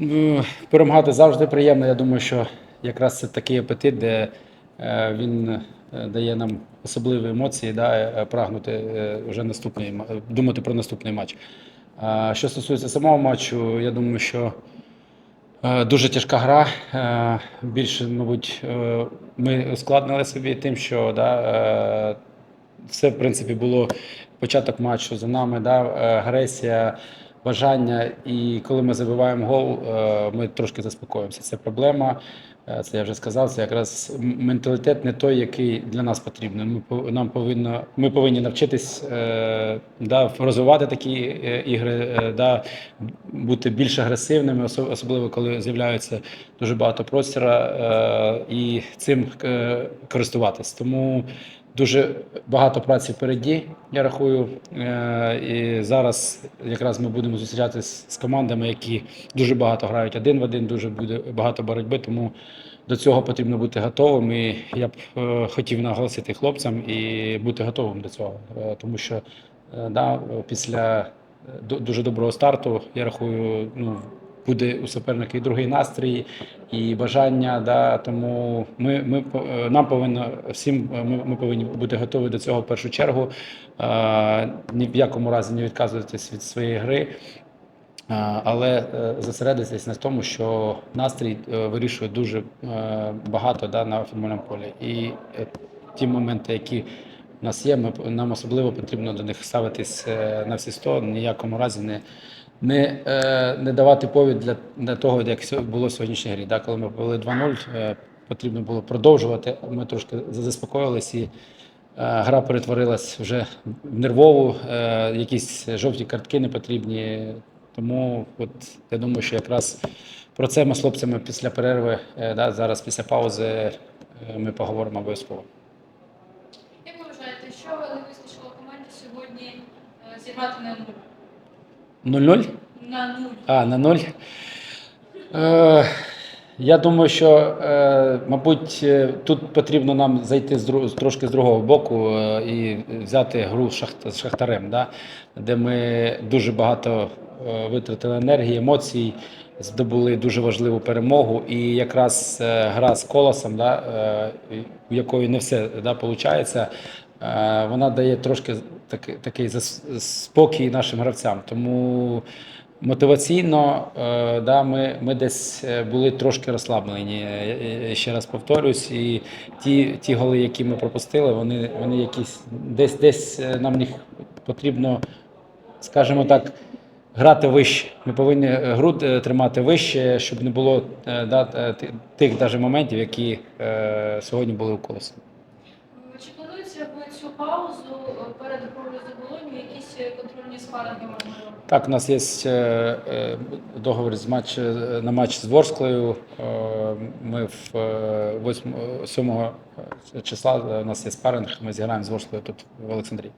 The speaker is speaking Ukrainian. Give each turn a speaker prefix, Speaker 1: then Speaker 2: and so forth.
Speaker 1: Ну, Перемагати завжди приємно. Я думаю, що якраз це такий апетит, де е, він е, дає нам особливі емоції, да, е, прагнути вже наступний думати про наступний матч. Що стосується самого матчу, я думаю, що дуже тяжка гра. Більше, мабуть, ми ускладнили собі тим, що да, все, в принципі, було початок матчу за нами, да, агресія, бажання. І коли ми забиваємо гол, е, ми трошки заспокоїмося. Це проблема. Е, Це я вже сказав. Це якраз менталітет не той, який для нас потрібен. Ми нам повинно, ми повинні навчитись е, да, розвивати такі ігри, да, бути більш агресивними, особливо коли з'являється дуже багато простіра, і цим користуватись. Тому Дуже багато праці впереді, я рахую. Е, І зараз якраз ми будемо зустрічатися з командами, які дуже багато грають один в один, дуже буде багато боротьби. Тому до цього потрібно бути готовим. І я б е, хотів наголосити хлопцям і бути готовим до цього. Е, Тому що да, після дуже доброго старту, я рахую, ну, буде у суперника і другий настрій, і бажання. Да, тому ми, ми, е, нам повинно всім е, ми, ми повинні бути готові до цього в першу чергу. Е, ні в якому разі не відказуватись від своєї гри. Але зосередитись на тому, що настрій вирішує дуже багато да, на футбольному полі. І ті моменти, які в нас є, ми, нам особливо потрібно до них ставитись на всі сто, ніякому разі не, не, е, не давати повід для, для того, як було сьогоднішній грі. Да, коли ми повели 2-0, е, потрібно було продовжувати. Ми трошки заспокоїлись і е, гра перетворилась вже в нервову, якісь жовті картки не потрібні. Тому от я думаю, що якраз про це ми з хлопцями після перерви, да, зараз після паузи ми поговоримо обов'язково.
Speaker 2: Як ви вважаєте, що вистачило команді сьогодні зіграти на нуль?
Speaker 1: 0-0?
Speaker 2: На нуль.
Speaker 1: А, на 0. Е, я думаю, що, е, мабуть, е, тут потрібно нам зайти з, дру- трошки з другого боку е, і взяти гру з, шахт, з Шахтарем, да? де ми дуже багато е, витратили енергії, емоцій, здобули дуже важливу перемогу. І якраз е, гра з колосом, да, е, у якої не все да, виходить, вона дає трошки такий, такий спокій нашим гравцям. Тому мотиваційно е, да, ми, ми десь е, були трошки розслаблені. Е, е, Ще раз повторюсь, і ті, ті голи, які ми пропустили, вони, вони якісь десь десь е, нам їх потрібно, скажімо так. Грати вище. Ми повинні е, гру е, тримати вище, щоб не було е, да, е, тих даже моментів, які е, сьогодні були у колесі.
Speaker 2: Е, Чи планується в цю паузу е, перед грою за Болонью якісь спаринги можливо?
Speaker 1: Так, у нас є е, е, договір з матч, е, на матч з Ворсклою. Е, Ми в е, 8, 7 числа у нас є спаринг, ми зіграємо з Ворсклею тут в Олександрії.